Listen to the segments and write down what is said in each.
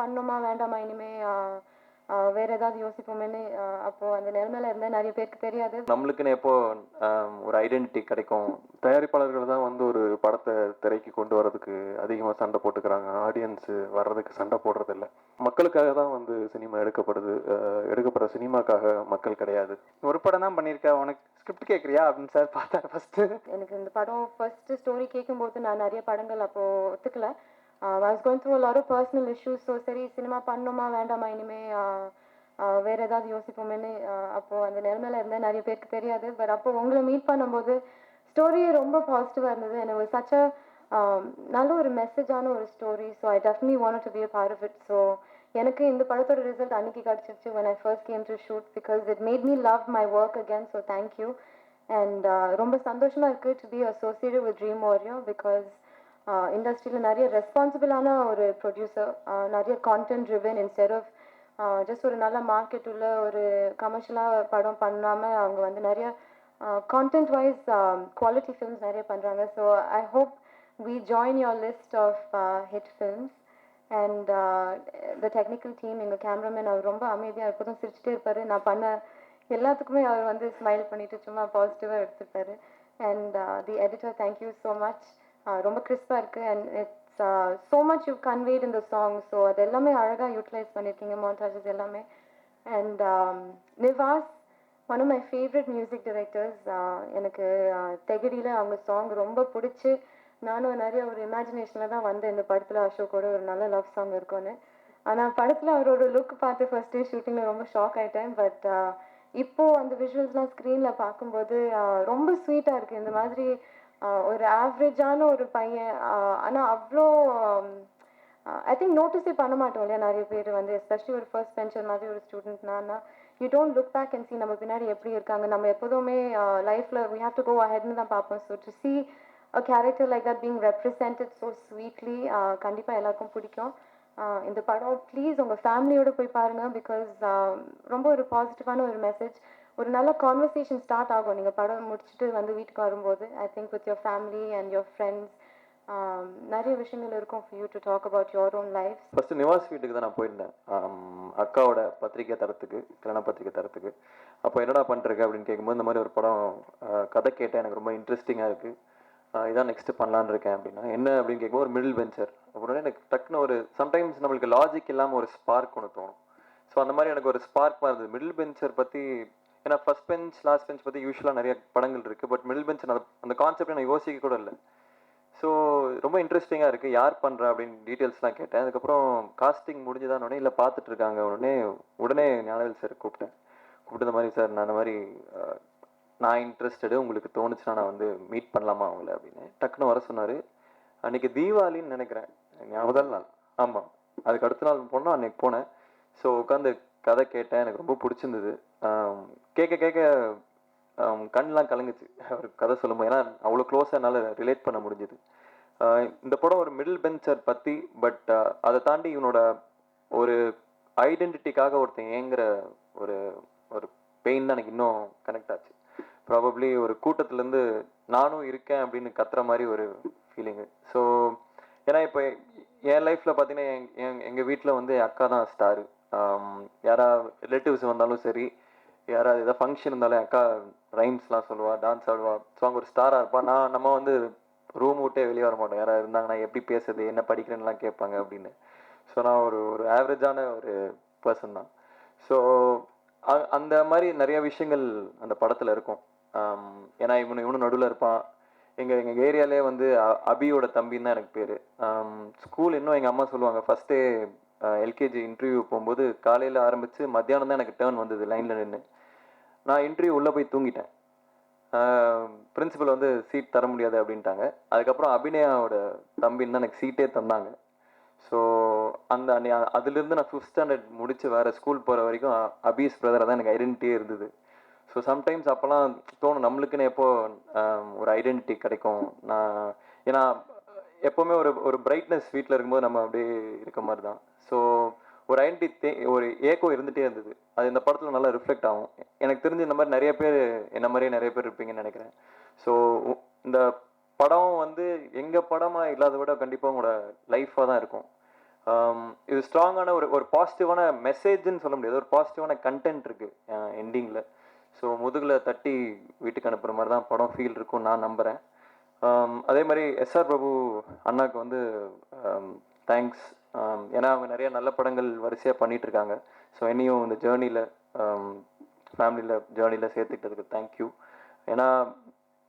பண்ணணுமா வேண்டாமா இனிமே வேற ஏதாவது யோசிப்போமேன்னு ஆஹ் அப்போ அந்த நிலைமையில இருந்தா நிறைய பேருக்கு தெரியாது. நம்மளுக்குன்னு எப்போ ஒரு ஐடென்டிட்டி கிடைக்கும்? தயாரிப்பாளர்கள் தான் வந்து ஒரு படத்தை திரைக்கு கொண்டு வரதுக்கு அதிகமாக சண்டை போட்டுக்கிறாங்க. ஆடியன்ஸ் வர்றதுக்கு சண்டை போடுறது இல்ல மக்களுக்காக தான் வந்து சினிமா எடுக்கப்படுது. எடுக்கப்படுற சினிமாக்காக மக்கள் கிடையாது. ஒரு படம் தான் பண்ணியிருக்க. உனக்கு ஸ்கிரிப்ட் கேட்குறியா? அப்படின்னு சார் பார்த்தாரு ஃபர்ஸ்ட் எனக்கு இந்த படம் ஃபர்ஸ்ட் ஸ்டோரி கேட்கும்போது நான் நிறைய படங்கள் அப்போ ஒத்துக்கல. Was going through lot personal issues so சரி சினிமா பண்ணணுமா வேண்டாமா இனிமே வேறு ஏதாவது யோசிப்போமேனு அப்போது அந்த நிலமையில இருந்தால் நிறைய பேருக்கு தெரியாது. பட் அப்போ உங்களை மீட் பண்ணும்போது ஸ்டோரியே ரொம்ப பாசிட்டிவாக இருந்தது. எனக்கு ஒரு சச்ச நல்ல ஒரு மெசேஜான ஒரு story so I definitely want to be a part of it so எனக்கு இந்த படத்தோட ரிசல்ட் அன்னைக்கு கிடச்சிருச்சு when I first came to shoot because it made me love my work again so thank you and ரொம்ப சந்தோஷமாக இருக்கு to be associated with Dream Oreo because இண்டஸ்ட்ரியில் நிறைய ரெஸ்பான்சிபிளான ஒரு ப்ரொடியூசர் நிறைய content driven instead of just ஒரு நல்ல மார்க்கெட் உள்ள ஒரு கமர்ஷியலாக படம் பண்ணாமல் அவங்க வந்து நிறைய கான்டென்ட் வைஸ் குவாலிட்டி ஃபிலிம்ஸ் நிறைய பண்ணுறாங்க so I hope we join your list of hit films and the technical team எங்கள் கேமராமேன் அவர் ரொம்ப அமைதியாக எப்போதும் சிரிச்சுட்டே இருப்பார். நான் பண்ண எல்லாத்துக்குமே அவர் வந்து ஸ்மைல் பண்ணிட்டு சும்மா பாசிட்டிவாக எடுத்துருப்பாரு and the editor thank you so much ரொம்ப கிறிஸ்பாக இருக்குது and it's so much you conveyed இந்த சாங் ஸோ அது எல்லாமே அழகாக யூட்டிலைஸ் பண்ணியிருக்கீங்க மோன்டாஜஸ் எல்லாமே. And Nivas one of my favourite music directors எனக்கு தெகடியில் அவங்க சாங் ரொம்ப பிடிச்சி நானும் நிறைய ஒரு இமேஜினேஷனில் தான் வந்தேன் இந்த படத்தில் அசோக்கோட ஒரு நல்ல லவ் சாங் இருக்கும்னு. ஆனால் படத்தில் அவரோட லுக் பார்த்து ஃபர்ஸ்ட் டே ஷூட்டிங்கில் ரொம்ப ஷாக் ஆகிட்டேன் பட் இப்போது அந்த விஷுவல்ஸ்லாம் ஸ்க்ரீனில் பார்க்கும்போது ரொம்ப ஸ்வீட்டாக இருக்குது இந்த மாதிரி ஒரு ஆவரேஜான ஒரு பையன் ஆனால் அவ்வளோ ஐ திங்க் நோட்டீஸே பண்ண மாட்டோம் இல்லையா? நிறைய பேர் வந்து எஸ்பெஷலி ஒரு ஃபர்ஸ்ட் பென்ஷன் மாதிரி ஒரு ஸ்டூடெண்ட்னா you don't look back and see நம்ம பின்னாடி எப்படி இருக்காங்க. நம்ம எப்போதுமே லைஃப்பில் வி ஹாவ் டு கோ அஹெட்னு தான் பார்ப்போம். So to see a character like that being represented so sweetly கண்டிப்பாக எல்லாருக்கும் பிடிக்கும். இந்த படம் ப்ளீஸ் உங்கள் ஃபேமிலியோடு போய் பாருங்கள் பிகாஸ் ரொம்ப ஒரு பாசிட்டிவான ஒரு மெசேஜ் ஒரு நல்ல கான்வர்சேஷன் ஸ்டார்ட் ஆகும். நீங்கள் படம் முடிச்சுட்டு வந்து வீட்டுக்கு வரும்போது I think with your family and your friends நிறைய விஷயங்கள் இருக்கும் for you to talk about your own life first Nivas வீட்டுக்கு தான் நான் போயிருந்தேன். Um, அக்காவோட பத்திரிக்கை தரத்துக்கு கல்யாண பத்திரிக்கை தரத்துக்கு. அப்போ என்னடா பண்ணுறது அப்படின்னு கேட்கும்போது இந்த மாதிரி ஒரு படம் கதை கேட்டேன். எனக்கு ரொம்ப இன்ட்ரெஸ்டிங்காக இருக்குது இதான் நெக்ஸ்ட் பண்ணலான்னு இருக்கேன் அப்படின்னா என்ன அப்படின்னு கேட்கும்போது ஒரு மிடில் பெஞ்சர் அப்புறம் எனக்கு டக்குன்னு ஒரு சம்டைம்ஸ் நம்மளுக்கு லாஜிக் இல்லாமல் ஒரு ஸ்பார்க் ஒன்று தோணும். ஸோ அந்த மாதிரி எனக்கு ஒரு ஸ்பார்க் மாதிரி இருந்தது. மிடில் பெஞ்சர் பற்றி ஏன்னா ஃபர்ஸ்ட் பெஞ்ச் லாஸ்ட் பெஞ்ச் பற்றி யூஸ்வலாக நிறைய படங்கள் இருக்குது பட் மிடில் பெஞ்ச் அந்த கான்செப்ட் நான் யோசிக்க கூட இல்லை. ஸோ ரொம்ப இன்ட்ரெஸ்டிங்காக இருக்குது யார் பண்ணுறா அப்படின்னு டீட்டெயில்ஸ்லாம் கேட்டேன். அதுக்கப்புறம் காஸ்டிங் முடிஞ்சுதான் உடனே இல்லை பார்த்துட்டு இருக்காங்க உடனே உடனே ஞானவேல் சார் கூப்பிட்டேன். கூப்பிட்டு இந்த மாதிரி சார் நான் அந்த மாதிரி நான் இன்ட்ரெஸ்டடு உங்களுக்கு தோணுச்சுன்னா நான் வந்து மீட் பண்ணலாமா அவங்கள அப்படின்னு. டக்குன்னு வர சொன்னார். அன்னைக்கு தீபாவளின்னு நினைக்கிறேன். முதல் நாள். ஆமாம் அதுக்கு அடுத்த நாள் போனோம் அன்னைக்கு போனேன். ஸோ உட்காந்து கதை கேட்டேன் எனக்கு ரொம்ப பிடிச்சிருந்தது. கேட்க கேட்க கண்லாம் கலங்குச்சு. அவர் கதை சொல்லும்போது ஏன்னா அவ்வளோ க்ளோஸாக என்னால் ரிலேட் பண்ண முடிஞ்சுது. இந்த படம் ஒரு மிடில் பெஞ்சர் பற்றி பட் அதை தாண்டி இவனோட ஒரு ஐடென்டிட்டிக்காக ஒருத்தன் ஏங்குற ஒரு ஒரு பெயின் தான் எனக்கு இன்னும் கனெக்ட் ஆச்சு. ப்ராபப்ளி ஒரு கூட்டத்துலேருந்து நானும் இருக்கேன் அப்படின்னு கத்துற மாதிரி ஒரு ஃபீலிங்கு ஸோ ஏன்னா இப்போ என் லைஃப்பில் பார்த்தீங்கன்னா எங் எங் எங்கள் வீட்டில் வந்து என் அக்கா தான் ஸ்டாரு யாரா ரிலேட்டிவ்ஸ் வந்தாலும் சரி யாராவது ஏதாவது ஃபங்க்ஷன் இருந்தாலும் அக்கா ரைம்ஸ்லாம் சொல்லுவாள் டான்ஸ் ஆடுவாள் ஸோ அங்கே ஒரு ஸ்டாராக இருப்பா. நான் நம்ம வந்து ரூம் விட்டே வெளியே வர மாட்டோம். யாராவது இருந்தாங்கன்னா எப்படி பேசுறது என்ன படிக்கிறேன்னுலாம் கேட்பாங்க அப்படின்னு. ஸோ நான் ஒரு ஒரு ஆவரேஜான ஒரு பர்சன் தான். ஸோ அந்த மாதிரி நிறைய விஷயங்கள் அந்த படத்தில் இருக்கும். ஏன்னா இவனு இவனும் நடுவில் இருப்பான். எங்கள் எங்கள் ஏரியாலே வந்து அ- அபியோட தம்பின்னு தான் எனக்கு பேர். ஸ்கூல் இன்னும் எங்கள் அம்மா சொல்லுவாங்க. ஃபஸ்ட்டே எல்கேஜி இன்டர்வியூ போகும்போது காலையில் ஆரம்பித்து மத்தியானம் தான் எனக்கு டேர்ன் வந்தது லைனில் நின்று நான் இன்டர்வியூ உள்ளே போய் தூங்கிட்டேன். பிரின்சிபல் வந்து சீட் தர முடியாது அப்படின்ட்டாங்க. அதுக்கப்புறம் அபிநயாவோட தம்பின்னு தான் எனக்கு சீட்டே தந்தாங்க. ஸோ அந்த அன்னை- அதுலேருந்து நான் ஃபிஃப்த் ஸ்டாண்டர்ட் முடித்து வேறு ஸ்கூல் போகிற வரைக்கும் அபீஸ் பிரதரை தான் எனக்கு ஐடென்டிட்டியே இருந்தது. ஸோ சம்டைம்ஸ் அப்போல்லாம் தோணும் நம்மளுக்குன்னு எப்போ ஒரு ஐடென்டிட்டி கிடைக்கும்? நான் ஏன்னா எப்போவுமே ஒரு ஒரு பிரைட்னஸ் வீட்டில் இருக்கும்போது நம்ம அப்படியே இருக்க மாதிரி தான். ஸோ ஒரு ஐடென்டிட்டி ஒரு ஏக்கோ இருந்துகிட்டே இருந்தது. அது இந்த படத்தில் நல்லா ரிஃப்ளெக்ட் ஆகும். எனக்கு தெரிஞ்சு இந்த மாதிரி நிறைய பேர் என்ன மாதிரியே நிறைய பேர் இருப்பீங்கன்னு நினைக்கிறேன். ஸோ இந்த படம் வந்து எங்கள் படமாக இல்லாத விட கண்டிப்பாக உங்களோட லைஃபாக தான் இருக்கும். இது ஸ்ட்ராங்கான ஒரு ஒரு பாசிட்டிவான மெசேஜ்னு சொல்ல முடியாது. ஒரு பாசிட்டிவான கண்டென்ட் இருக்குது எண்டிங்கில் ஸோ முதுகில் தட்டி வீட்டுக்கு அனுப்புகிற மாதிரி தான் படம் ஃபீல் இருக்கும் நான் நம்புகிறேன் அதே மாதிரி எஸ்ஆர் பிரபு அண்ணாவுக்கு வந்து தேங்க்ஸ் Um, ஏன்னா அவங்க நிறைய நல்ல படங்கள் வரிசையாக பண்ணிட்டு இருக்காங்க ஸோ என்னையும் இந்த ஜேர்னியில் ஃபேமிலியில் ஜேர்னியில் சேர்த்துக்கிட்டதுக்கு தேங்க்யூ ஏன்னா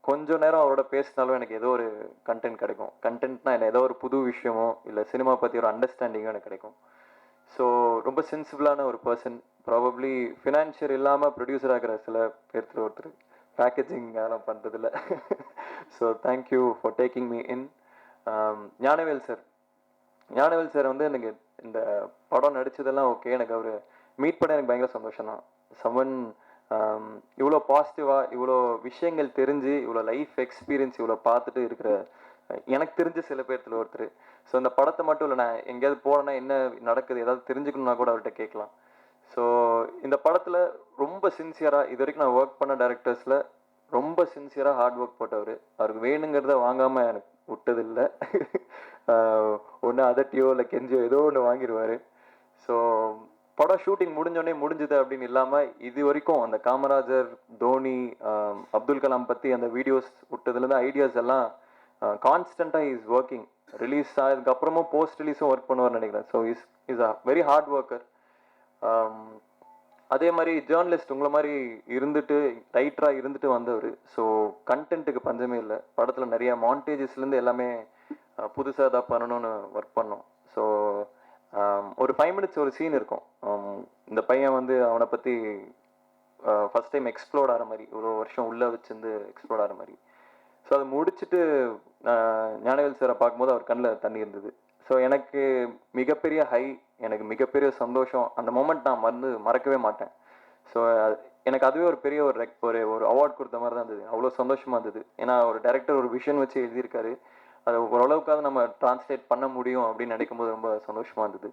கொஞ்ச நேரம் அவரோட பேசினாலும் எனக்கு ஏதோ ஒரு கண்டென்ட் கிடைக்கும். கண்டென்ட்னா என்ன ஏதோ ஒரு புது விஷயமோ இல்லை சினிமா பற்றி ஒரு அண்டர்ஸ்டாண்டிங்கோ எனக்கு கிடைக்கும். ஸோ ரொம்ப சென்சிபிளான ஒரு பர்சன் ப்ராபப்ளி ஃபினான்ஷியல் இல்லாமல் ப்ரொடியூசர் ஆகிற சில பேர்த்து ஒருத்தர் பேக்கேஜிங் அதெல்லாம் பண்ணுறதில்ல so thank you for taking me in Gnanavel sir Gnanavel sir வந்து எனக்கு இந்த படம் நடித்ததெல்லாம் ஓகே எனக்கு அவர் மீட் பண்ண எனக்கு பயங்கர சந்தோஷம் தான் சமன் um, இவ்வளோ பாசிட்டிவாக இவ்வளோ விஷயங்கள் தெரிஞ்சு இவ்வளோ லைஃப் எக்ஸ்பீரியன்ஸ் இவ்வளோ பார்த்துட்டு இருக்கிற எனக்கு தெரிஞ்ச சில பேர்த்துல ஒருத்தர். ஸோ அந்த படத்தை மட்டும் இல்லை நான் எங்கேயாவது போனேன்னா என்ன நடக்குது ஏதாவது தெரிஞ்சுக்கணும்னா கூட அவர்கிட்ட கேட்கலாம். ஸோ இந்த படத்தில் ரொம்ப சின்சியராக இது வரைக்கும் நான் ஒர்க் பண்ண டேரக்டர்ஸில் ரொம்ப சின்சியராக ஹார்ட் ஒர்க் போட்டவர். அவருக்கு வேணுங்கிறத வாங்காமல் எனக்கு விட்டதில்லை. ஒன்று அதட்டியோ இல்லை கெஞ்சியோ ஏதோ ஒன்று வாங்கிடுவார் ஸோ படம் ஷூட்டிங் முடிஞ்சோடனே முடிஞ்சுது அப்படின்னு இல்லாமல் இது வரைக்கும் அந்த காமராஜர் தோனி அப்துல் கலாம் பற்றி அந்த வீடியோஸ் விட்டதுலேருந்து ஐடியாஸ் எல்லாம் கான்ஸ்டண்ட்டாக இஸ் ஒர்க்கிங் ரிலீஸ் ஆனதுக்கு அப்புறமும் போஸ்ட் ரிலீஸும் ஒர்க் பண்ணுவார்னு நினைக்கிறேன். So is is a very hard worker அதே மாதிரி ஜேர்னலிஸ்ட் உங்களை மாதிரி இருந்துட்டு டைட்டராக இருந்துட்டு வந்தவர். ஸோ கண்டென்ட்டுக்கு பஞ்சமே இல்லை. படத்தில் நிறைய மாண்டேஜஸ்லேருந்து எல்லாமே புதுசாக தான் பண்ணணும்னு ஒர்க் பண்ணோம். ஸோ ஒரு ஃபைவ் மினிட்ஸ் ஒரு சீன் இருக்கும். இந்த பையன் வந்து அவனை பற்றி ஃபஸ்ட் டைம் எக்ஸ்ப்ளோர் ஆகிற மாதிரி ஒரு வருஷம் உள்ளே வச்சுருந்து எக்ஸ்ப்ளோர் ஆகிற மாதிரி. ஸோ அதை முடிச்சுட்டு ஞானவேல் சாரை பார்க்கும்போது அவர் கண்ணில் தண்ணி இருந்தது. ஸோ எனக்கு மிகப்பெரிய ஹை எனக்கு மிகப்பெரிய சந்தோஷம். அந்த மூமெண்ட் நான் மறந்து மறக்கவே மாட்டேன். ஸோ எனக்கு அதுவே ஒரு பெரிய ஒரு ரெக் ஒரு ஒரு அவார்ட் கொடுத்த மாதிரி தான் இருந்தது. அவ்வளோ சந்தோஷமா இருந்தது. ஏன்னா ஒரு டைரக்டர் ஒரு விஷன் வச்சு எழுதியிருக்காரு. அதை ஓரளவுக்காவது நம்ம டிரான்ஸ்லேட் பண்ண முடியும் அப்படின்னு நினைக்கும் போது ரொம்ப சந்தோஷமா இருந்தது.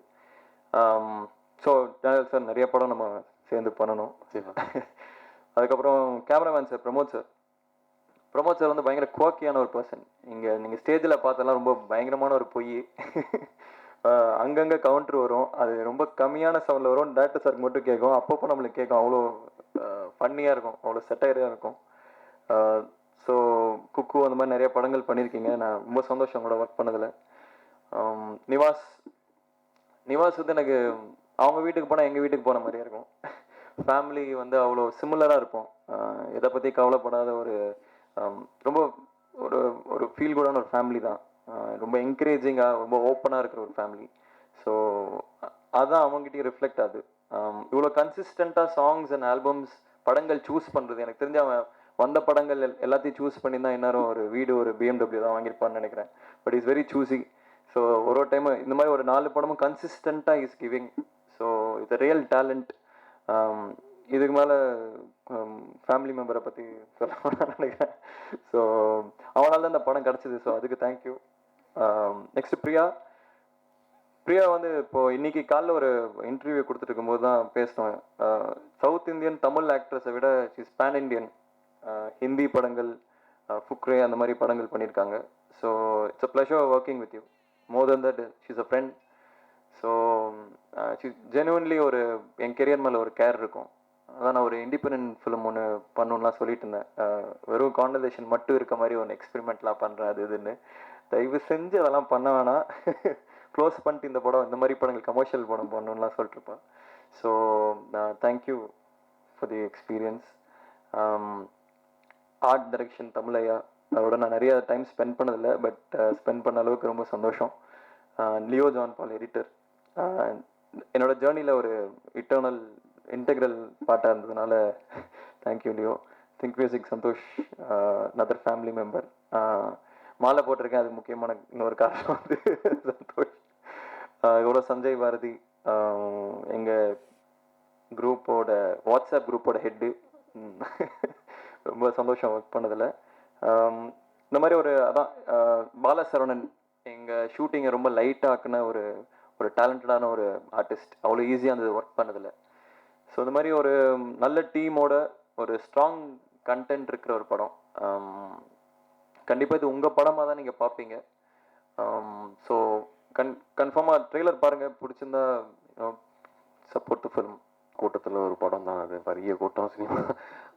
ஸோ சார் நிறைய படம் நம்ம சேர்ந்து பண்ணணும். அதுக்கப்புறம் cameraman sir Pramod sir Pramod sir வந்து பயங்கர குவாக்கியான ஒரு பர்சன் இங்கே நீங்கள் ஸ்டேஜில் பார்த்தெல்லாம் ரொம்ப பயங்கரமான ஒரு பொய். அங்கங்கே கவுண்டர் வரும். அது ரொம்ப கம்மியான சவுண்டில் வரும். டேரக்டர் சாருக்கு மட்டும் கேட்கும். அப்பப்போ நம்மளுக்கு கேட்கும். அவ்வளோ ஃபன்னியாக இருக்கும். அவ்வளோ செட்டையராக இருக்கும். ஸோ குக்கு அந்த மாதிரி நிறைய படங்கள் பண்ணியிருக்கீங்க. நான் ரொம்ப சந்தோஷம் கூட ஒர்க் பண்ணதில். Um, நிவாஸ் நிவாஸ் வந்து எனக்கு அவங்க வீட்டுக்கு போனால் எங்கள் வீட்டுக்கு போன மாதிரியே இருக்கும். ஃபேமிலி வந்து அவ்வளோ சிமிலராக இருப்போம். Uh, எதை பற்றி கவலைப்படாத ஒரு um, ரொம்ப ஒரு ஒரு ஃபீல் குடான ஒரு ஃபேமிலி தான். Uh, ரொம்ப என்கரேஜிங்காக ரொம்ப ஓப்பனாக இருக்கிற ஒரு ஃபேமிலி ஸோ அதுதான் அவங்ககிட்டயும் ரிஃப்ளெக்ட் ஆகுது. Um, இவ்வளோ கன்சிஸ்டண்ட்டாக சாங்ஸ் அண்ட் ஆல்பம்ஸ் படங்கள் சூஸ் பண்ணுறது எனக்கு தெரிஞ்ச அவன் வந்த படங்கள் எல்லாத்தையும் சூஸ் பண்ணி தான் இன்னும் ஒரு வீடு ஒரு பிஎம்டபிள்யூ தான் வாங்கியிருப்பான்னு நினைக்கிறேன். But is very choosy so ஒரு ஒரு டைம் இந்த மாதிரி ஒரு நாலு படமும் கன்சிஸ்டண்ட்டாக is giving so it's real talent இதுக்கு மேலே ஃபேமிலி மெம்பரை பற்றி சொல்ல நினைக்கிறேன். ஸோ அவனால தான் இந்த படம் கிடச்சிது. ஸோ அதுக்கு thank you next um, Priya. Priya வந்து இப்போ இன்னைக்கு காலைல ஒரு இன்டர்வியூ கொடுத்துட்டு இருக்கும்போது தான் பேசினோம் சவுத் இந்தியன் தமிழ் ஆக்ட்ரஸை விட ஷீஸ் பேன் இண்டியன் ஹிந்தி படங்கள் ஃபுக்ரே அந்த மாதிரி படங்கள் பண்ணியிருக்காங்க. So it's a pleasure working with you more then that she's a friend so genuinely ஒரு என் கெரியர் மேலே ஒரு கேர் இருக்கும். அதான் நான் ஒரு இண்டிபெண்ட் ஃபிலிம் ஒன்று பண்ணணும்லாம் சொல்லிட்டு இருந்தேன். வெறும் கான்வர்சேஷன் மட்டும் இருக்க மாதிரி ஒன்று எக்ஸ்பெரிமெண்ட்லாம் பண்ணுறேன் அது இதுன்னு. தயவு செஞ்சு அதெல்லாம் பண்ண வேணாம். க்ளோஸ் பண்ணிட்டு இந்த படம் இந்த மாதிரி படங்கள் கமர்ஷியல் படம் பண்ணணும்லாம் சொல்லிட்டுருப்பேன் so thank you for the experience art direction தமிழையா? அதோட நான் நிறைய டைம் ஸ்பெண்ட் பண்ணதில்லை பட் ஸ்பெண்ட் uh, பண்ண அளவுக்கு ரொம்ப சந்தோஷம். லியோ ஜான் பால் எடிட்டர் என்னோட ஜேர்னியில் ஒரு இட்டர்னல் இன்டெக்ரல் பார்ட்டாக இருந்ததுனால thank you Leo think music Santhosh another family member மாலை போட்டிருக்கேன் அது முக்கியமான இன்னொரு காரணம் வந்து சந்தோஷ். Uh, இவ்வளோ சஞ்சய் பாரதி எங்கள் குரூப்போட வாட்ஸ்அப் குரூப்போட ஹெட்டு ரொம்ப சந்தோஷம் ஒர்க் பண்ணதில். இந்த மாதிரி ஒரு அதான் பாலசரவணன் எங்கள் ஷூட்டிங்கை ரொம்ப லைட்டாக்குன ஒரு ஒரு டேலண்டடான ஒரு ஆர்டிஸ்ட் அவ்வளோ ஈஸியாக இருந்தது ஒர்க் பண்ணதில். ஸோ இந்த மாதிரி ஒரு நல்ல டீமோட ஒரு ஸ்ட்ராங் கண்டென்ட் இருக்கிற ஒரு படம். கண்டிப்பாக இது உங்கள் படமாக தான் நீங்கள் பார்ப்பீங்க ஸோ கன் கன்ஃபார்மாக ட்ரெய்லர் பாருங்கள் பிடிச்சிருந்தா சப்போர்ட் ஃபிலிம் கூட்டத்தில் ஒரு படம் தான். அது பெரிய கூட்டம் சினிமா.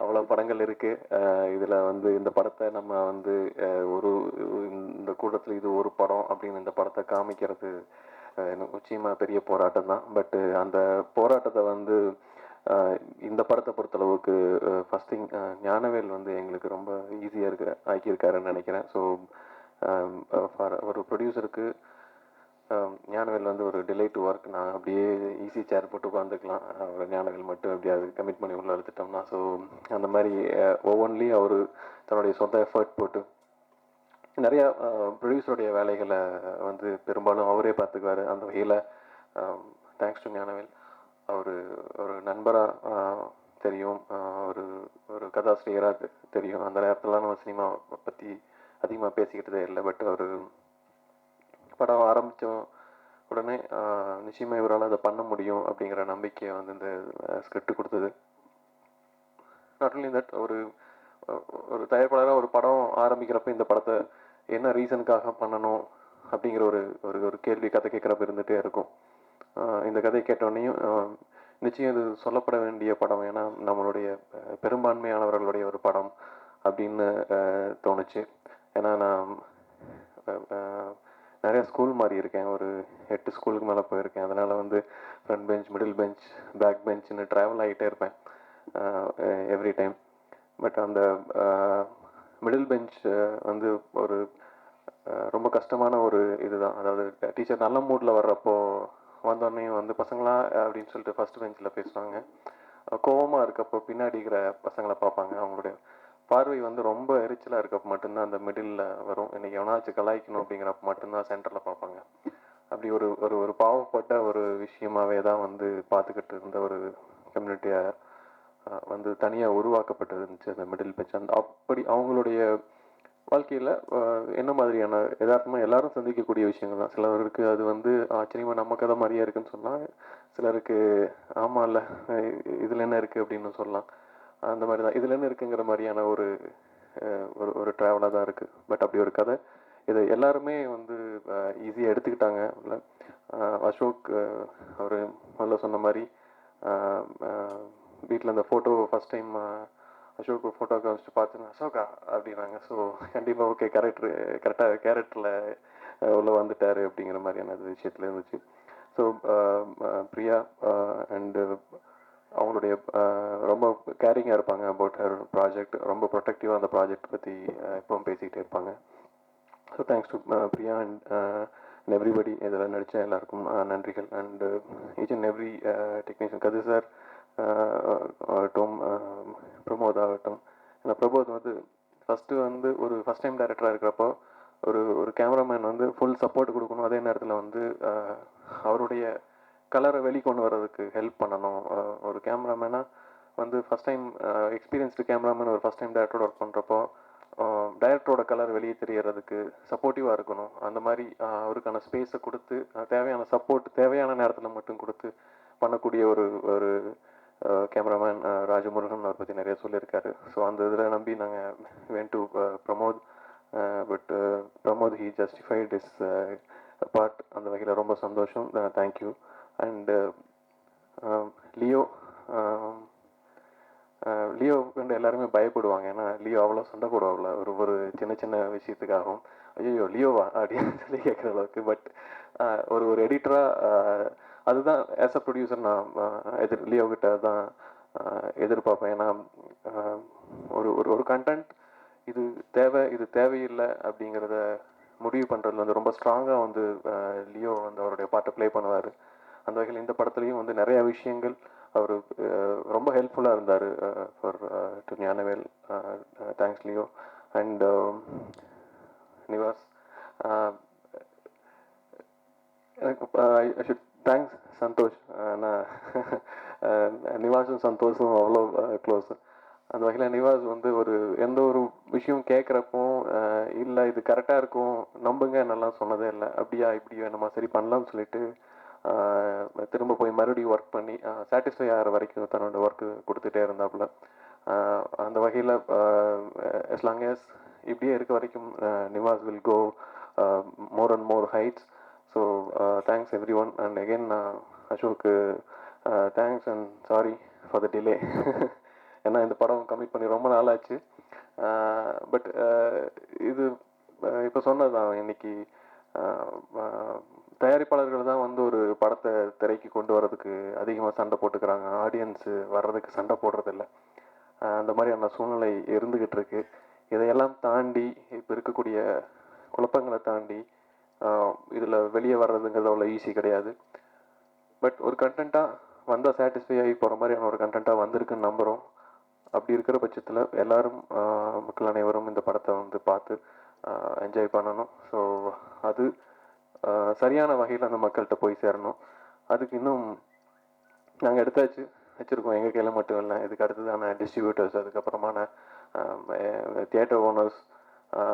அவ்வளோ படங்கள் இருக்குது இதில் வந்து இந்த படத்தை நம்ம வந்து ஒரு இந்த கூட்டத்தில் இது ஒரு படம் அப்படின்னு இந்த படத்தை காமிக்கிறது எனக்கு நிச்சயமாக பெரிய போராட்டம் தான். பட்டு அந்த போராட்டத்தை வந்து இந்த படத்தை பொறுத்தளவுக்கு ஃபஸ்ட் திங் ஞானவேல் வந்து எங்களுக்கு ரொம்ப ஈஸியாக இருக்க ஆக்கியிருக்காருன்னு நினைக்கிறேன். ஸோ ஃபார் ஒரு ப்ரொடியூசருக்கு ஞானவேல் வந்து ஒரு டிலே டு ஒர்க் நான் அப்படியே ஈஸி சேர் போட்டு உட்காந்துக்கலாம் அவர் ஞானவேல் மட்டும் அப்படியே அது கமிட் பண்ணி உள்ள எடுத்துட்டோம்னா ஸோ அந்த மாதிரி ஒவ்வொன்றிலையும் அவர் தன்னுடைய சொந்த எஃபர்ட் போட்டு நிறையா ப்ரொடியூசருடைய வேலைகளை வந்து பெரும்பாலும் அவரே பார்த்துக்குவார். அந்த வகையில் தேங்க்ஸ் டு ஞானவேல். அவர் ஒரு நண்பராக தெரியும். ஒரு ஒரு கதாசிரியராக தெரியும். அந்த நேரத்துலலாம் நம்ம சினிமா பற்றி அதிகமாக பேசிக்கிட்டதே இல்லை. பட் அவர் படம் ஆரம்பித்தோம் உடனே நிச்சயமாக இவரால் அதை பண்ண முடியும் அப்படிங்கிற நம்பிக்கையை வந்து இந்த ஸ்கிரிப்ட் கொடுத்தது. நாட் ஒன்லி தட் ஒரு ஒரு தயாரிப்பாளராக ஒரு படம் ஆரம்பிக்கிறப்ப இந்த படத்தை என்ன ரீசனுக்காக பண்ணணும் அப்படிங்கிற ஒரு ஒரு ஒரு கேள்வி கதை கேட்குறப்ப இருந்துகிட்டே இருக்கும். இந்த கதையை கேட்டோடனையும் நிச்சயம் இது சொல்லப்பட வேண்டிய படம். ஏன்னா நம்மளுடைய பெரும்பான்மையானவர்களுடைய ஒரு படம் அப்படின்னு தோணுச்சு. ஏன்னா நான் நிறைய ஸ்கூல் மாறி இருக்கேன். ஒரு எட்டு ஸ்கூலுக்கு மேலே போயிருக்கேன். அதனால் வந்து front bench middle bench back பெஞ்ச்னு travel ஆகிட்டே இருப்பேன். எவ்ரி டைம் பட் அந்த மிடில் பெஞ்ச் வந்து ஒரு ரொம்ப கஷ்டமான ஒரு இதுதான். அதாவது டீச்சர் நல்ல மூடில் வர்றப்போ வந்தோடனே வந்து பசங்களா? அப்படின்னு சொல்லிட்டு ஃபர்ஸ்ட் பெஞ்சில் பேசுவாங்க. கோவமாக இருக்கப்போ பின்னாடி இருக்கிற பசங்களை பார்ப்பாங்க. அவங்களுடைய பார்வை வந்து ரொம்ப எரிச்சலாக இருக்கப்ப மட்டும்தான் அந்த மிடில் வரும். இன்னைக்கு எவனாச்சும் கலாய்க்கணும் அப்படிங்கிறப்ப மட்டும்தான் சென்டரில் பார்ப்பாங்க. அப்படி ஒரு ஒரு ஒரு பாவப்பட்ட ஒரு விஷயமாவே தான் வந்து பார்த்துக்கிட்டு இருந்த ஒரு கம்யூனிட்டியாக வந்து தனியாக உருவாக்கப்பட்டு இருந்துச்சு அந்த மிடில் பெஞ்ச் அந்த அப்படி அவங்களுடைய வாழ்க்கையில் என்ன மாதிரியான எதார்த்தமாக எல்லாரும் சந்திக்கக்கூடிய விஷயங்கள் தான். சிலருக்கு அது வந்து ஆச்சரியமாக நம்ம கதை மாதிரியே இருக்குன்னு சொல்லலாம் சிலருக்கு ஆமாம் இல்லை இதில் என்ன இருக்குது அப்படின்னு சொல்லலாம். அந்த மாதிரி தான். இதுலேருந்து இருக்குங்கிற மாதிரியான ஒரு ஒரு ஒரு ட்ராவலாக தான் இருக்குது பட் அப்படி ஒரு கதை. இதை எல்லாருமே வந்து ஈஸியாக எடுத்துக்கிட்டாங்க. அசோக் அவர் முதல்ல சொன்ன மாதிரி வீட்டில் அந்த photo first time Ashok photo காமிச்சு பார்த்துன்னு அசோகா அப்படின்னாங்க. ஸோ கண்டிப்பாக ஓகே கேரக்டர் கரெக்டாக கேரக்டரில் உள்ள வந்துட்டார் அப்படிங்கிற மாதிரியான அது விஷயத்தில் இருந்துச்சு. ஸோ பிரியா அண்டு அவங்களுடைய ரொம்ப கேரிங்காக இருப்பாங்க அபவுட் ஹர் ப்ராஜெக்ட் ரொம்ப ப்ரொடெக்டிவாக அந்த ப்ராஜெக்ட் பற்றி எப்பவும் பேசிக்கிட்டே இருப்பாங்க. So thanks to Priya and and everybody இதில் நடித்த எல்லாருக்கும் நன்றிகள். And each and every technician கது சார் ஆகட்டும் பிரமோத் ஆகட்டும். ஏன்னா பிரமோத் வந்து ஃபஸ்ட்டு வந்து ஒரு ஃபஸ்ட் டைம் டேரக்டராக இருக்கிறப்போ ஒரு ஒரு கேமராமேன் வந்து ஃபுல் சப்போர்ட் கொடுக்கணும். அதே நேரத்தில் வந்து அவருடைய கலரை வெளிக்கொண்டு வர்றதுக்கு ஹெல்ப் பண்ணணும். ஒரு கேமராமேனாக வந்து ஃபஸ்ட் டைம் எக்ஸ்பீரியன்ஸ்டு கேமராமேன் ஒரு ஃபஸ்ட் டைம் டேரக்டரோட ஒர்க் பண்ணுறப்போ டைரக்டரோட கலர் வெளியே தெரியறதுக்கு சப்போர்ட்டிவாக இருக்கணும். அந்த மாதிரி அவருக்கான ஸ்பேஸை கொடுத்து தேவையான சப்போர்ட் தேவையான நேரத்தில் மட்டும் கொடுத்து பண்ணக்கூடிய ஒரு ஒரு கேமராமேன் ராஜமுருகன் அவரை பற்றி நிறைய சொல்லியிருக்காரு. ஸோ அந்த இதில் நம்பி நாங்கள் went to Pramod but Pramod he justified is part அந்த வகையில் ரொம்ப சந்தோஷம். தேங்க்யூ அண்டு லியோ லியோ வந்து எல்லாருமே பயப்படுவாங்க. ஏன்னா லியோ அவ்வளோ சண்டை போடுவாங்கள ஒரு ஒரு சின்ன சின்ன விஷயத்துக்காகவும். ஐயோ லியோவா அப்படின்னு சொல்லி கேட்குற அளவுக்கு. பட் uh, ஒரு ஒரு எடிட்டராக uh, அதுதான் ஆஸ் அ ப்ரொடியூசர் நான் uh, எதிர் லியோ கிட்ட தான் எதிர்பார்ப்பேன். ஏன்னா um, ஒரு ஒரு ஒரு கண்டென்ட் இது தேவை இது தேவையில்லை அப்படிங்கிறத முடிவு பண்ணுறதுல வந்து ரொம்ப ஸ்ட்ராங்காக வந்து லியோ வந்து அவருடைய பாட்டை ப்ளே பண்ணுவார். அந்த வகையில் இந்த படத்துலையும் வந்து நிறைய விஷயங்கள் அவர் ரொம்ப ஹெல்ப்ஃபுல்லாக இருந்தார் for to Gnanavel thanks Leo. And um, Nivas எனக்கு ஐ ஷுட் தேங்க்ஸ் சந்தோஷ் நான் நிவாஸும் சந்தோஷும் அவ்வளோ க்ளோஸ் அந்த வகையில் நிவாஸ் வந்து ஒரு எந்த ஒரு விஷயம் கேட்குறப்போ இல்லை இது கரெக்டாக இருக்கும் நம்புங்க நல்லா சொன்னதே இல்லை அப்படியா இப்படி வேணுமா சரி பண்ணலாம்னு சொல்லிட்டு திரும்ப போய் மறுபடியும் ஒர்க் பண்ணி சாட்டிஸ்ஃபை ஆகிற வரைக்கும் தன்னோட ஒர்க்கு கொடுத்துட்டே இருந்தாப்புல. அந்த வகையில் எஸ் லாங் எஸ் இப்படியே இருக்க வரைக்கும் Nivas will go more and more heights so thanks everyone and again Ashok thanks and sorry for the delay ஏன்னா இந்த படம் கம்மிட் பண்ணி ரொம்ப நாள் ஆச்சு. பட் இது இப்போ சொன்னது தான் இன்னைக்கு தயாரிப்பாளர்கள் தான் வந்து ஒரு படத்தை திரைக்கு கொண்டு வர்றதுக்கு அதிகமாக சண்டை போட்டுக்கிறாங்க. ஆடியன்ஸு வர்றதுக்கு சண்டை போடுறதில்ல. அந்த மாதிரியான சூழ்நிலை இருந்துக்கிட்டு இருக்கு. இதையெல்லாம் தாண்டி இப்போ இருக்கக்கூடிய குழப்பங்களை தாண்டி இதில் வெளியே வர்றதுங்கிறது அவ்வளோ ஈஸி கிடையாது. பட் ஒரு கண்டென்ட்டாக வந்தால் சாட்டிஸ்ஃபை ஆகி போகிற மாதிரியான ஒரு கண்டென்ட்டாக வந்திருக்குன்னு நம்புகிறோம் அப்படி இருக்கிற பட்சத்தில் எல்லாரும் மக்கள் அனைவரும் இந்த படத்தை வந்து பார்த்து என்ஜாய் பண்ணணும். ஸோ அது சரியான வகையில் அந்த மக்கள்கிட்ட போய் சேரணும். அதுக்கு இன்னும் நாங்கள் எடுத்தாச்சு வச்சுருக்கோம். எங்கள் கையில் மட்டும் இல்லை. இதுக்கு அடுத்ததான டிஸ்ட்ரிபியூட்டர்ஸ் அதுக்கப்புறமான தியேட்டர் ஓனர்ஸ்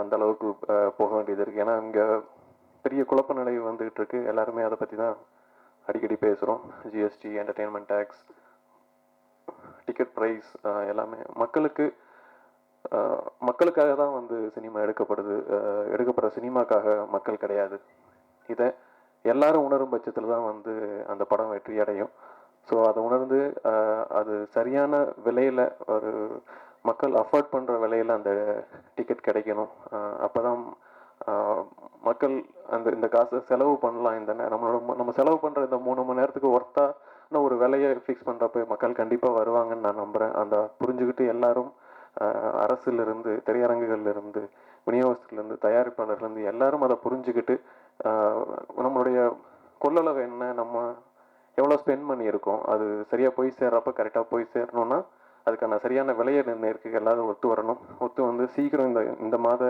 அந்த அளவுக்கு போக வேண்டியது இருக்குது ஏன்னா இங்கே பெரிய குழப்ப நிலை வந்துகிட்டு இருக்கு. எல்லாருமே அதை பற்றி தான் அடிக்கடி பேசுகிறோம் GST entertainment tax ticket price எல்லாமே மக்களுக்கு மக்களுக்காக தான் வந்து சினிமா எடுக்கப்படுது. எடுக்கப்படுற சினிமாக்காக மக்கள் கிடையாது. இதை எல்லாரும் உணரும் பட்சத்தில் தான் வந்து அந்த படம் வெற்றி அடையும் ஸோ அதை உணர்ந்து அது சரியான விலையில் ஒரு மக்கள் அஃபோர்ட் பண்ணுற விலையில் அந்த டிக்கெட் கிடைக்கணும். அப்போ தான் மக்கள் அந்த இந்த காசை செலவு பண்ணலாம் இந்த நம்மளோட நம்ம செலவு பண்ணுற இந்த மூணு மணி நேரத்துக்கு ஒர்த்தான ஒரு விலையை ஃபிக்ஸ் பண்ணுறப்ப மக்கள் கண்டிப்பாக வருவாங்கன்னு நான் நம்புகிறேன் அந்த புரிஞ்சுக்கிட்டு எல்லாரும் அரசுலேருந்து அரசிலிருந்து திரையரங்குகள்ல விநியோகத்திலிருந்து தயாரிப்பாளர்லேருந்து எல்லாரும் அதை புரிஞ்சுக்கிட்டு நம்மளுடைய கொள்ளளவு என்ன நம்ம எவ்வளோ ஸ்பெண்ட் பண்ணியிருக்கோம் அது சரியாக போய் சேர்றப்ப கரெக்டாக போய் சேரணும்னா அதுக்கான சரியான விலையை நிர்ணயிருக்கு எல்லாரும் ஒத்து வரணும். ஒத்து வந்து சீக்கிரம் இந்த இந்த மாத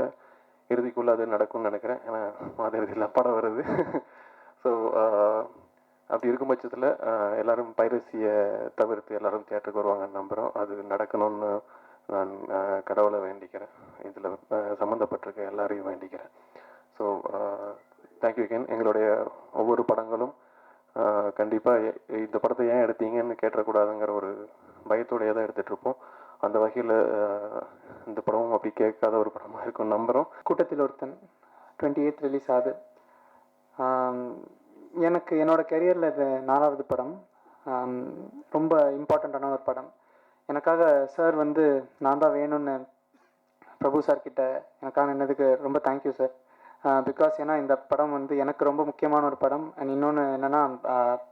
இறுதிக்குள்ளே அது நடக்கும்னு நினைக்கிறேன். ஏன்னா மாத இறுதியில் படம் வருது. ஸோ அப்படி இருக்கும் பட்சத்தில் எல்லாரும் பைரசியை தவிர்த்து எல்லாரும் தியேட்டருக்கு வருவாங்கன்னு நம்புகிறோம் அது நடக்கணும்னு நான் கடவுளை வேண்டிக்கிறேன். இதில் சம்மந்தப்பட்டிருக்க எல்லாரையும் வேண்டிக்கிறேன். ஸோ தேங்க்யூ அகேன் எங்களுடைய ஒவ்வொரு படங்களும் கண்டிப்பாக இந்த படத்தை ஏன் எடுத்தீங்கன்னு கேட்டக்கூடாதுங்கிற ஒரு பயத்தோடையே தான் எடுத்துகிட்ருப்போம் அந்த வகையில் இந்த படமும் அப்படி கேட்காத ஒரு படமாக இருக்கும் நம்புகிறோம் கூட்டத்தில் ஒருத்தன் டுவெண்ட்டி எயித் ரிலீஸ் ஆகுது எனக்கு என்னோட கெரியரில் இது நாலாவது படம். ரொம்ப இம்பார்ட்டண்ட்டான ஒரு படம். எனக்காக சார் வந்து நான் தான் வேணும்னு பிரபு சார் கிட்ட எனக்காக நின்னதுக்கு ரொம்ப தேங்க்யூ சார் பிகாஸ் ஏன்னா இந்த படம் வந்து எனக்கு ரொம்ப முக்கியமான ஒரு படம். அண்ட் இன்னொன்று என்னென்னா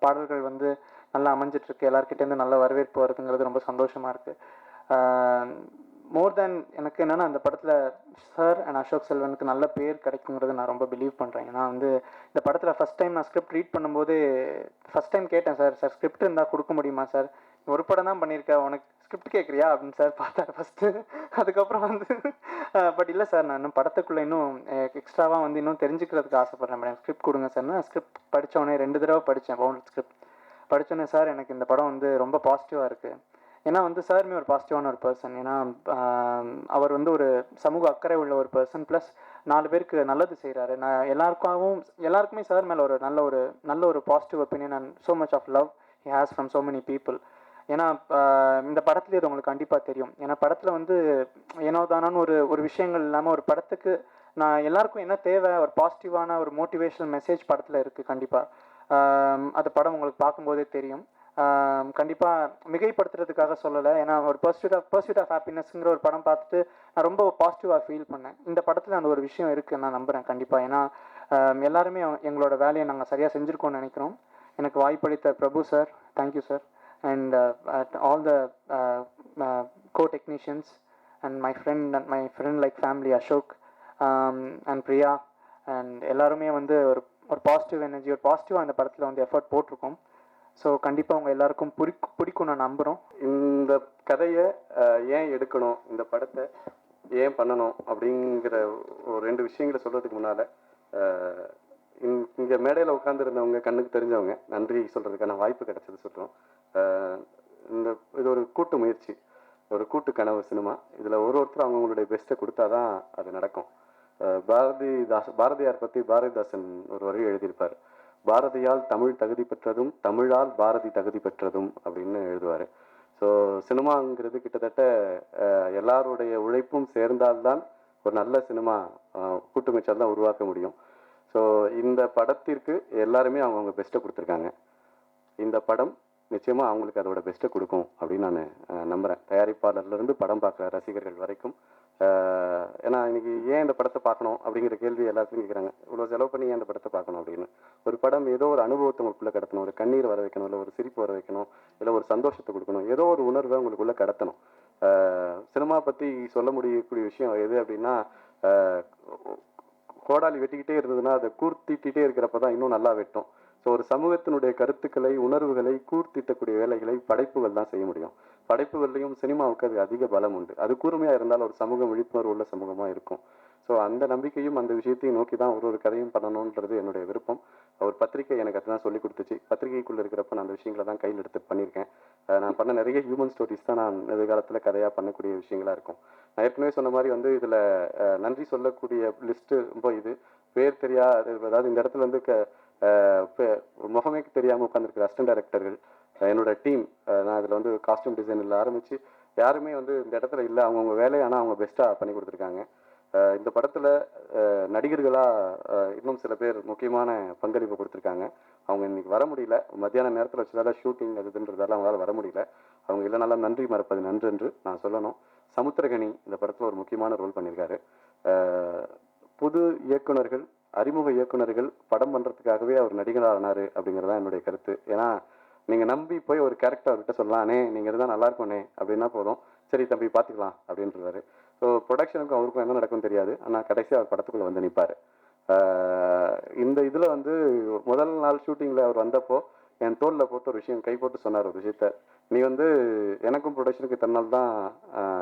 பாடல்கள் வந்து நல்லா அமைஞ்சிட்ருக்கு. எல்லாருக்கிட்டேருந்து நல்ல வரவேற்பு வருதுங்கிறது ரொம்ப சந்தோஷமாக இருக்குது மோர் தேன் எனக்கு என்னென்னா அந்த படத்தில் சார் அண்ட் அசோக் செல்வனுக்கு நல்ல பேர் கிடைக்குங்கிறது நான் ரொம்ப பிலீவ் பண்ணுறேன் ஏன்னா வந்து இந்த படத்தில் ஃபஸ்ட் டைம் நான் ஸ்கிரிப்ட் ரீட் பண்ணும்போது ஃபஸ்ட் டைம் கேட்டேன் சார் சார் ஸ்கிரிப்ட் இருந்தால் கொடுக்க முடியுமா சார் ஒரு படம் தான் பண்ணியிருக்க. உனக்கு ஸ்கிரிப்ட் கேட்குறியா அப்படின்னு சார் பார்த்தாரு ஃபஸ்ட்டு அதுக்கப்புறம் வந்து பட் இல்லை சார் நான் இன்னும் படத்துக்குள்ளே இன்னும் எக்ஸ்ட்ராவாக வந்து இன்னும் தெரிஞ்சுக்கிறதுக்கு ஆசைப்பட்றேன் மேடம் ஸ்கிரிப்ட் கொடுங்க சார்னா ஸ்கிரிப்ட் படித்தோடனே ரெண்டு தடவை படித்தேன் பவுண்ட் ஸ்கிரிப்ட் படித்தோடனே சார் எனக்கு இந்த படம் வந்து ரொம்ப பாசிட்டிவாக இருக்குது ஏன்னா வந்து சாருமே ஒரு பாசிட்டிவான ஒரு பர்சன் ஏன்னா அவர் வந்து ஒரு சமூக அக்கறை உள்ள ஒரு பர்சன் ப்ளஸ் நாலு பேருக்கு நல்லது செய்கிறாரு நான் எல்லாருக்காகவும் எல்லாருக்குமே சார் மேலே ஒரு நல்ல ஒரு நல்ல ஒரு positive opinion and so much of love he has from so many people ஏன்னா இந்த படத்துலேயே இது உங்களுக்கு கண்டிப்பாக தெரியும். ஏன்னா படத்தில் வந்து ஏனோ தானான்னு ஒரு ஒரு விஷயங்கள் இல்லாமல் ஒரு படத்துக்கு நான் எல்லாருக்கும் என்ன தேவை? ஒரு பாசிட்டிவான ஒரு மோட்டிவேஷனல் மெசேஜ் படத்தில் இருக்குது கண்டிப்பாக அந்த படம் உங்களுக்கு பார்க்கும்போதே தெரியும். கண்டிப்பாக மிகைப்படுத்துறதுக்காக சொல்லலை. ஏன்னா ஒரு பர்ஸ்யூட் ஆஃப் பர்ஸ்யூட் ஆஃப் ஹாப்பினஸ்ங்கிற ஒரு படம் பார்த்துட்டு நான் ரொம்ப பாசிட்டிவாக ஃபீல் பண்ணேன். இந்த படத்தில் அந்த ஒரு விஷயம் இருக்குன்னு நான் நம்புகிறேன் கண்டிப்பாக ஏன்னா எல்லாருமே எங்களோட வேலையை நாங்கள் சரியாக செஞ்சுருக்கோம்னு நினைக்கிறோம். எனக்கு வாய்ப்பளித்த Prabhu sir. Thank you sir and all the co technicians and my friend and my friend like family Ashok and Priya and எல்லாருமே வந்து ஒரு ஒரு பாசிட்டிவ் எனர்ஜி ஒரு பாசிட்டிவாக அந்த படத்தில் வந்து எஃபர்ட் போட்டிருக்கோம். ஸோ கண்டிப்பாக உங்கள் எல்லாருக்கும் பிடிக்கும் பிடிக்கும் நான் நம்புகிறோம் இந்த கதையை ஏன் எடுக்கணும்? இந்த படத்தை ஏன் பண்ணணும்? அப்படிங்கிற ஒரு ரெண்டு விஷயங்களை சொல்கிறதுக்கு முன்னால் இங்கே மேடையில் உட்காந்துருந்தவங்க கண்ணுக்கு தெரிஞ்சவங்க நன்றி சொல்கிறதுக்கான வாய்ப்பு கிடைச்சது சொல்கிறோம் இந்த இது ஒரு கூட்டு முயற்சி. ஒரு கூட்டு கனவு சினிமா. இதில் ஒரு ஒருத்தர் அவங்களுடைய பெஸ்ட்டை கொடுத்தா தான் அது நடக்கும். பாரதிதாஸ் பாரதியார் பற்றி பாரதிதாசன் ஒரு வரி எழுதியிருப்பார். பாரதியால் தமிழ் தகுதி பெற்றதும் தமிழால் பாரதி தகுதி பெற்றதும் அப்படின்னு எழுதுவார். ஸோ சினிமாங்கிறது கிட்டத்தட்ட எல்லாருடைய உழைப்பும் சேர்ந்தால்தான் ஒரு நல்ல சினிமா கூட்டுமைச்சால் கூட்டு தான் உருவாக்க முடியும். ஸோ இந்த படத்திற்கு எல்லாருமே அவங்கவுங்க பெஸ்ட்டை கொடுத்துருக்காங்க. இந்த படம் நிச்சயமாக அவங்களுக்கு அதோட பெஸ்ட்டை கொடுக்கும் அப்படின்னு நான் நம்புகிறேன் தயாரிப்பாளர்லேருந்து படம் பார்க்குற ரசிகர்கள் வரைக்கும் ஏன்னா இன்னைக்கு ஏன் இந்த படத்தை பார்க்கணும் அப்படிங்கிற கேள்வி எல்லாத்துக்கும் கேட்குறாங்க. இவ்வளோ செலவு பண்ணி ஏன் இந்த படத்தை பார்க்கணும் அப்படின்னு. ஒரு படம் ஏதோ ஒரு அனுபவத்தை உங்களுக்குள்ளே கடத்தணும் ஒரு கண்ணீர் வர வைக்கணும் இல்லை ஒரு சிரிப்பு வர வைக்கணும் இல்லை ஒரு சந்தோஷத்தை கொடுக்கணும் ஏதோ ஒரு உணர்வை உங்களுக்குள்ளே கடத்தணும். சினிமா பற்றி சொல்ல முடியக்கூடிய விஷயம் எது அப்படின்னா கோடாலி வெட்டிக்கிட்டே இருந்ததுன்னா அதை கூர்த்திட்டே இருக்கிறப்ப தான் இன்னும் நல்லா வெட்டும். ஸோ ஒரு சமூகத்தினுடைய கருத்துக்களை உணர்வுகளை கூர்த்திட்டக்கூடிய வேலைகளை படைப்புகள் தான் செய்ய முடியும். படைப்புகள்லையும் சினிமாவுக்கு அது அதிக பலம் உண்டு. அது கூர்மையாக இருந்தால் ஒரு சமூக விழிப்புணர்வு உள்ள சமூகமாக இருக்கும். ஸோ அந்த நம்பிக்கையும் அந்த விஷயத்தையும் நோக்கி தான் ஒரு ஒரு கதையும் பண்ணணுன்றது என்னுடைய விருப்பம். ஒரு பத்திரிக்கை எனக்கு அதுதான் சொல்லி கொடுத்துச்சு பத்திரிகைக்குள்ளே இருக்கிறப்ப நான் அந்த விஷயங்களை தான் கையில் எடுத்து பண்ணியிருக்கேன். நான் பண்ண நிறைய ஹியூமன் ஸ்டோரிஸ் தான் நான் எதிர்காலத்தில் கதையாக பண்ணக்கூடிய விஷயங்களா இருக்கும். நான் ஏற்கனவே சொன்ன மாதிரி வந்து இதில் நன்றி சொல்லக்கூடிய லிஸ்ட்டு ரொம்ப இது. பேர் தெரியாது அதாவது இந்த இடத்துல வந்து க முகமே தெரியாமல் உட்காந்துருக்கிற அசிஸ்டன்ட் டைரக்டர்கள் என்னோட டீம் நான் இதில் வந்து காஸ்டியூம் டிசைனில் ஆரம்பித்து யாருமே வந்து இந்த இடத்துல இல்லை. அவங்கவுங்க வேலையை ஆனால் அவங்க பெஸ்ட்டாக பண்ணி கொடுத்துருக்காங்க. இந்த படத்தில் நடிகர்களாக இன்னும் சில பேர் முக்கியமான பங்களிப்பு கொடுத்துருக்காங்க. அவங்க இன்னைக்கு வர முடியல. மத்தியான நேரத்தில் வச்சதால ஷூட்டிங் அது இதுன்றதால அவங்களால வர முடியல. அவங்க இல்லைனாலும் நன்றி மறப்பது நன்று என்று நான் சொல்லணும். சமுத்திரகனி இந்த படத்தில் ஒரு முக்கியமான ரோல் பண்ணியிருக்காரு. புது இயக்குனர்கள் அறிமுக இயக்குனர்கள் படம் பண்ணுறதுக்காகவே அவர் நடிகராக ஆனார் அப்படிங்கிறது தான் என்னுடைய கருத்து. ஏன்னா நீங்கள் நம்பி போய் ஒரு கேரக்டர் அவர்கிட்ட சொல்லலாம் அண்ணே நீங்கள் இருந்தால் நல்லா இருக்கும்ண்ணே அப்படின்னா போதும். சரி தம்பி பார்த்துக்கலாம் அப்படின்றாரு. ஸோ ப்ரொடக்ஷனுக்கும் அவருக்கும் என்ன நடக்கும்னு தெரியாது. ஆனால் கடைசி அவர் படத்துக்குள்ளே வந்து நிற்பார் இந்த இதில் வந்து முதல் நாள் ஷூட்டிங்கில் அவர் வந்தப்போ என் தோளில் போட்டு ஒரு விஷயம் கை போட்டு சொன்னார் ஒரு விஷயத்த. நீ வந்து எனக்கும் ப்ரொடக்ஷனுக்கு இத்தனை நாள் தான்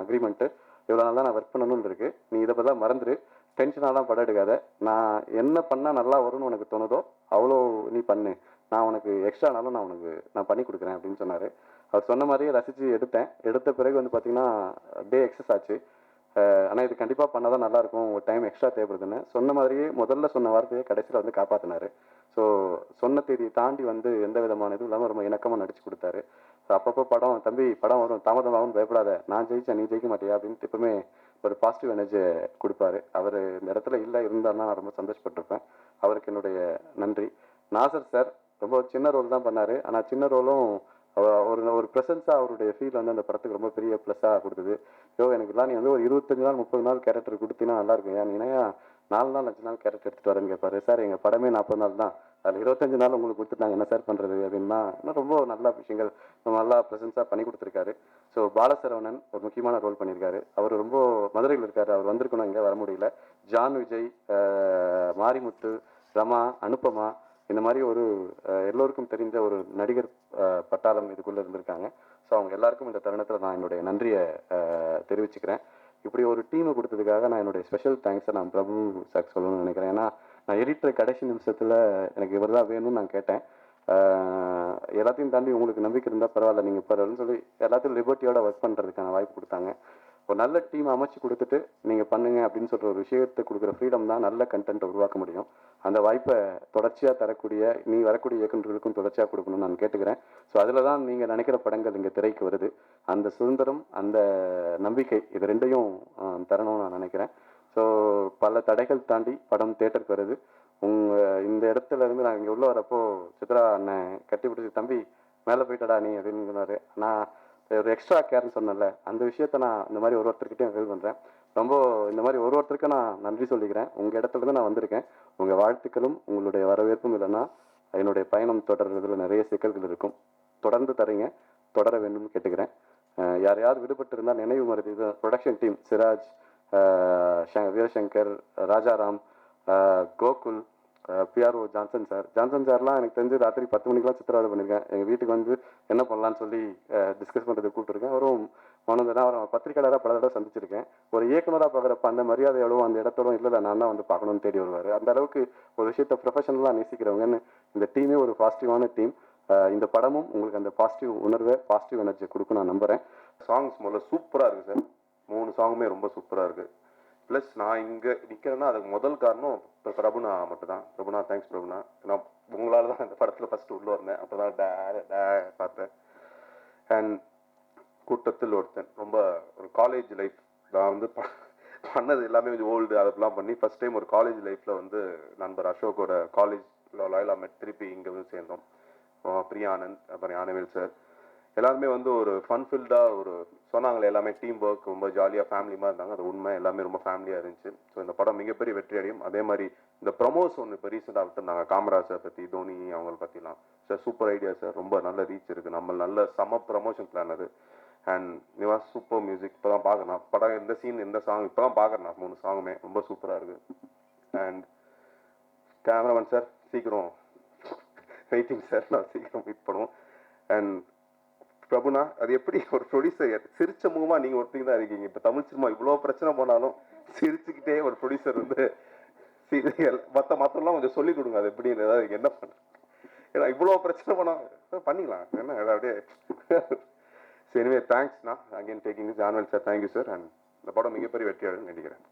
அக்ரிமெண்ட்டு இவ்வளோ நாள் தான் நான் ஒர்க் பண்ணணும்னு இருக்கு. நீ இதை பற்றி மறந்துடு டென்ஷனாலாம் படம் எடுக்காத நான் என்ன பண்ணால் நல்லா வரும்னு உனக்கு தோணுதோ அவ்வளோ நீ பண்ணு. நான் உனக்கு எக்ஸ்ட்ரானாலும் நான் உனக்கு நான் பண்ணி கொடுக்குறேன் அப்படின்னு சொன்னார். அவர் சொன்ன மாதிரியே ரசித்து எடுத்தேன். எடுத்த பிறகு வந்து பார்த்தீங்கன்னா டே எக்ஸஸ் ஆச்சு. ஆனால் இது கண்டிப்பாக பண்ணால் தான் நல்லாயிருக்கும். ஒரு டைம் எக்ஸ்ட்ரா தேவைப்படுதுன்னு சொன்ன மாதிரியே முதல்ல சொன்ன வார்த்தையை கடைசியில் வந்து காப்பாற்றினாரு ஸோ சொன்ன தேதியை தாண்டி வந்து எந்த விதமான இதுவும் இல்லாமல் ரொம்ப இணக்கமாக நடிச்சு கொடுத்தாரு. ஸோ அப்பப்போ படம் தம்பி படம் வரும் தாமதமாகவும் பயப்படாத. நான் ஜெயிச்சேன் நீ ஜெயிக்க மாட்டியா? அப்படின்னு எப்பவுமே ஒரு பாசிட்டிவ் எனர்ஜியை கொடுப்பாரு. அவர் இந்த இடத்துல இல்லை இருந்தாருன்னா நான் ரொம்ப சந்தோஷப்பட்டிருப்பேன். அவருக்கு என்னுடைய நன்றி. நாசர் சார் ரொம்ப சின்ன ரோல் தான் பண்ணார். ஆனால் சின்ன ரோலும் ஒரு ஒரு ப்ரெசன்ஸாக அவருடைய ஃபீல் வந்து அந்த படத்துக்கு ரொம்ப பெரிய ப்ளஸ்ஸாக கொடுத்தது. யோ எனக்குலாம் நீ வந்து ஒரு இருபத்தஞ்சு நாள் முப்பது நாள் கேரக்டர் கொடுத்தீங்கன்னா நல்லா இருக்கும். ஏன் நீனா நாலு நாள் அஞ்சு நாள் கேரக்டர் எடுத்துகிட்டு வரேன்னு கேட்பாரு சார் எங்கள் படமே நாற்பது நாள் தான். அதில் இருபத்தஞ்சு நாள் உங்களுக்கு கொடுத்துட்டாங்க என்ன சார் பண்ணுறது அப்படின்னா இன்னும் ரொம்ப நல்ல விஷயங்கள் ரொம்ப நல்லா ப்ரெசன்ஸாக பண்ணி கொடுத்துருக்காரு. ஸோ பாலசரவணன் ஒரு முக்கியமான ரோல் பண்ணியிருக்காரு. அவர் ரொம்ப மதுரையில் இருக்கார். அவர் வந்திருக்கணும் இங்கே வர முடியல. ஜான் விஜய் மாரிமுத்து ரமா அனுபமா இந்த மாதிரி ஒரு எல்லோருக்கும் தெரிஞ்ச ஒரு நடிகர் பட்டாளம் இதுக்குள்ளே இருந்திருக்காங்க. ஸோ அவங்க எல்லாருக்கும் இந்த தருணத்தில் நான் என்னுடைய நன்றியை தெரிவிச்சுக்கிறேன். இப்படி ஒரு டீமை கொடுத்ததுக்காக நான் என்னுடைய ஸ்பெஷல் தேங்க்ஸை நான் பிரபு சார் சொல்லணும்னு நினைக்கிறேன். ஏன்னா நான் எடிட்டர் கடைசி நிமிஷத்தில் எனக்கு இவர் தான் வேணும்னு நான் கேட்டேன். எல்லாத்தையும் தாண்டி உங்களுக்கு நம்பிக்கை இருந்தால் பரவாயில்ல. நீங்கள் பரவாயில்லன்னு சொல்லி எல்லாத்தையும் லிபர்ட்டியோட ஒர்க் பண்ணுறதுக்கான வாய்ப்பு கொடுத்தாங்க. ஒரு நல்ல டீம் அமைச்சு கொடுத்துட்டு நீங்கள் பண்ணுங்க அப்படின்னு சொல்கிற ஒரு விஷயத்தை கொடுக்குற ஃப்ரீடம் தான் நல்ல கண்டென்ட்டை உருவாக்க முடியும். அந்த வாய்ப்பை தொடர்ச்சியாக தரக்கூடிய நீ வரக்கூடிய இயக்குநர்களுக்கும் தொடர்ச்சியாக கொடுக்கணும்னு நான் கேட்டுக்கிறேன். ஸோ அதில் தான் நீங்கள் நினைக்கிற படங்கள் இங்கே திரைக்கு வருது. அந்த சுதந்திரம் அந்த நம்பிக்கை இது ரெண்டையும் தரணும்னு நான் நினைக்கிறேன். ஸோ பல தடைகள் தாண்டி படம் தேட்டருக்கு வருது. உங்கள் இந்த இடத்துல இருந்து நான் இங்கே உள்ளே வரப்போ சித்ரா அண்ணன் கட்டி பிடிச்சி தம்பி மேலே போயிட்டடா நீ அப்படின்னு சொன்னார். நான் ஒரு எக்ஸ்ட்ரா கேர்னு சொன்னேன்ல அந்த விஷயத்த நான் இந்த மாதிரி ஒரு ஒருத்தர்கிட்டயும் ஃபீல் பண்ணுறேன் ரொம்ப இந்த மாதிரி ஒரு ஒருத்தருக்கு நான் நன்றி சொல்லிக்கிறேன். உங்கள் இடத்துலேருந்து நான் வந்திருக்கேன். உங்கள் வாழ்த்துக்களும் உங்களுடைய வரவேற்பும் இல்லைன்னா என்னுடைய பயணம் தொடர்றதுல நிறைய சிக்கல்கள் இருக்கும். தொடர்ந்து தரீங்க. தொடர வேண்டும் கேட்டுக்கிறேன். யாரையாவது விடுபட்டு இருந்தால் நினைவு மருதி. இது production team Siraj Veerasankar Rajaram Gokul PRO Johnson sir Johnson சார்லாம் எனக்கு தெரிஞ்சு ராத்திரி பத்து மணிக்கெலாம் சித்திரவதை பண்ணியிருக்கேன். எங்கள் வீட்டுக்கு வந்து என்ன பண்ணலான்னு சொல்லி டிஸ்கஸ் பண்ணுறதுக்கு கூப்பிட்டுருக்கேன். அவரும் மனோந்தனா அவரை பத்திரிக்கையாளராக பல தடவை சந்திச்சிருக்கேன். ஒரு இயக்குனராக பார்க்குறப்ப அந்த மரியாதை எவ்வளோ அந்த இடத்தோட இல்லை நான் தான் வந்து பார்க்கணும்னு தேடி வருவார். அந்த அளவுக்கு ஒரு விஷயத்தை ப்ரொஃபஷனலாக நேசிக்கிறவங்கன்னு இந்த டீமே ஒரு பாசிட்டிவான டீம் இந்த படமும் உங்களுக்கு அந்த பாசிட்டிவ் உணர்வை பாசிட்டிவ் எனர்ஜி கொடுக்கும் நான் நம்புகிறேன் சாங்ஸ் முதல்ல சூப்பராக இருக்குது சார் மூணு சாங்குமே ரொம்ப சூப்பராக இருக்குது ப்ளஸ் நான் இங்கே நிற்கிறேன்னா அதுக்கு முதல் காரணம் இப்போ பிரபுனா மட்டும்தான். பிரபுனா தேங்க்ஸ் பிரபுனா. நான் உங்களால் தான் இந்த படத்தில் ஃபஸ்ட்டு உள்ளே வந்தேன். அப்போ தான் டே டே பார்த்தேன். அண்ட் கூட்டத்தில் ஒருத்தன் ரொம்ப ஒரு காலேஜ் லைஃப் நான் வந்து ப- பண்ணது எல்லாமே கொஞ்சம் ஓல்டு அதெல்லாம் பண்ணி ஃபர்ஸ்ட் டைம் ஒரு காலேஜ் லைஃப்பில் வந்து நண்பர் அசோக்கோட காலேஜ் லாயலா திருப்பி இங்கே வந்து சேர்ந்தோம். பிரியானந்த் அப்புறம் யானவேல் சார் எல்லாருமே வந்து ஒரு ஃபன் ஃபில்டாக ஒரு சொன்னாங்களே எல்லாமே டீம் ஒர்க் ரொம்ப ஜாலியாக ஃபேமிலி மாதிரி இருந்தாங்க. அது உண்மை. எல்லாமே ரொம்ப ஃபேமிலியாக இருந்துச்சு. ஸோ இந்த படம் மிகப்பெரிய வெற்றி அடையும். அதே மாதிரி இந்த ப்ரமோஸ் ஒன்று இப்போ ரீசெண்டாக விட்டுருந்தாங்க. காமராஜர் பற்றி தோனி அவங்கள பற்றிலாம் சார் சூப்பர் ஐடியா சார் ரொம்ப நல்ல ரீச் இருக்குது நம்ம நல்ல செம ப்ரமோஷன் பிளான் அது. அண்ட் நிவாஸ் சூப்பர் மியூசிக் இப்போ தான் பார்க்குறேன் படம் எந்த சீன் எந்த சாங் இப்போ தான் பார்க்குறேன் மூணு சாங்குமே ரொம்ப சூப்பராக இருக்குது அண்ட் கேமராமேன் சார் சீக்கிரம் வெயிட்டிங் சார் நான் சீக்கிரம் வெயிட் பண்ணுவோம். அண்ட் பிரபுனா அது எப்படி ஒரு ப்ரொடியூசர் சிரிச்ச முகமா நீங்க ஒருத்தங்க தான் இருக்கீங்க. இப்போ தமிழ் சினிமா இவ்வளோ பிரச்சனை போனாலும் சிரிச்சுக்கிட்டே ஒரு ப்ரொடியூசர் வந்து சீரியல் மற்ற மற்றெல்லாம் கொஞ்சம் சொல்லி கொடுங்க. அது எப்படி ஏதாவது என்ன பண்ண? ஏன்னா இவ்வளோ பிரச்சனை போனா பண்ணிக்கலாம். என்ன ஏதாவது அப்படியே சரி தேங்க்ஸ்ண்ணா again taking this annual sir thank you sir and இந்த படம் மிகப்பெரிய வெற்றியாக நினைக்கிறேன்.